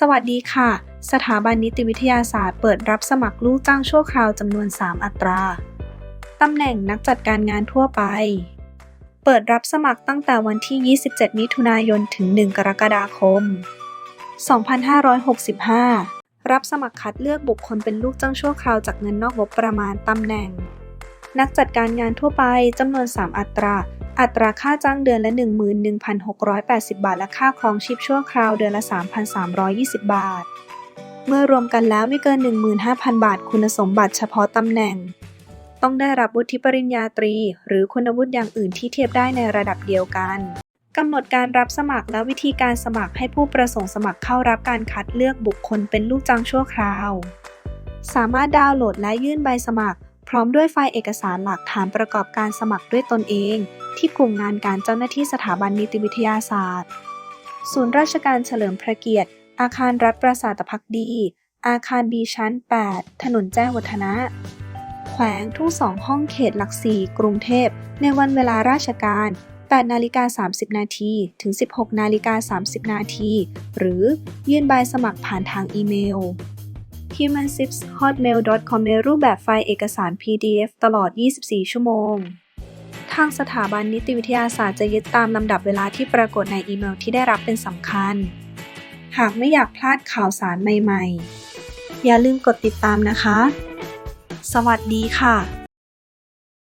สวัสดีค่ะ สถาบันนิติวิทยาศาสตร์เปิดรับสมัครลูกจ้างชั่วคราวจำนวน 3 อัตรา ตำแหน่งนักจัดการงานทั่วไป เปิดรับสมัครตั้งแต่วันที่ 27 มิถุนายน ถึง 1 กรกฎาคม 2565 รับสมัครคัดเลือกบุคคลเป็นลูกจ้างชั่วคราวจากเงินนอกงบประมาณตำแหน่ง นักจัดการงานทั่วไปจำนวน 3 อัตรา อัตราค่าจ้างเดือนละ 11,680 บาท และค่าครองชีพชั่วคราวเดือนละ 3,320 บาท เมื่อรวมกันแล้วไม่เกิน 15,000 บาท คุณสมบัติเฉพาะตำแหน่ง ต้องได้รับวุฒิปริญญาตรี หรือคุณวุฒิอย่างอื่นที่เทียบได้ในระดับเดียวกันกำหนดการรับสมัครและวิธีการสมัครให้ผู้ประสงค์สมัครเข้ารับการคัดเลือกบุคคลเป็นลูกจ้างชั่วคราว สามารถดาวน์โหลดและยื่นใบสมัคร พร้อมด้วยไฟล์เอกสารหลักฐานประกอบการสมัครด้วยตนเอง ที่กลุ่มงานการเจ้าหน้าที่สถาบันนิติวิทยาศาสตร์ ศูนย์ราชการเฉลิมพระเกียรติ อาคารรัฐประสาทพักดี อาคารบีชั้น 8 ถนนแจ้งวัฒนะ แขวงทุ่งสองห้องเขตหลักสี่กรุงเทพ ในวันเวลาราชการ8นาฬิกา30 นาที ถึง 16นาฬิกา30 นาที หรือยื่นใบสมัครผ่านทางอีเมล humansipshotmail.com ในรูปแบบไฟล์เอกสาร PDF ตลอด 24 ชั่วโมง ทางสถาบันนิติวิทยาศาสตร์จะยึดตามลำดับเวลาที่ปรากฏในอีเมลที่ได้รับเป็นสำคัญ หากไม่อยากพลาดข่าวสารใหม่ ๆ อย่าลืมกดติดตามนะคะ สวัสดีค่ะ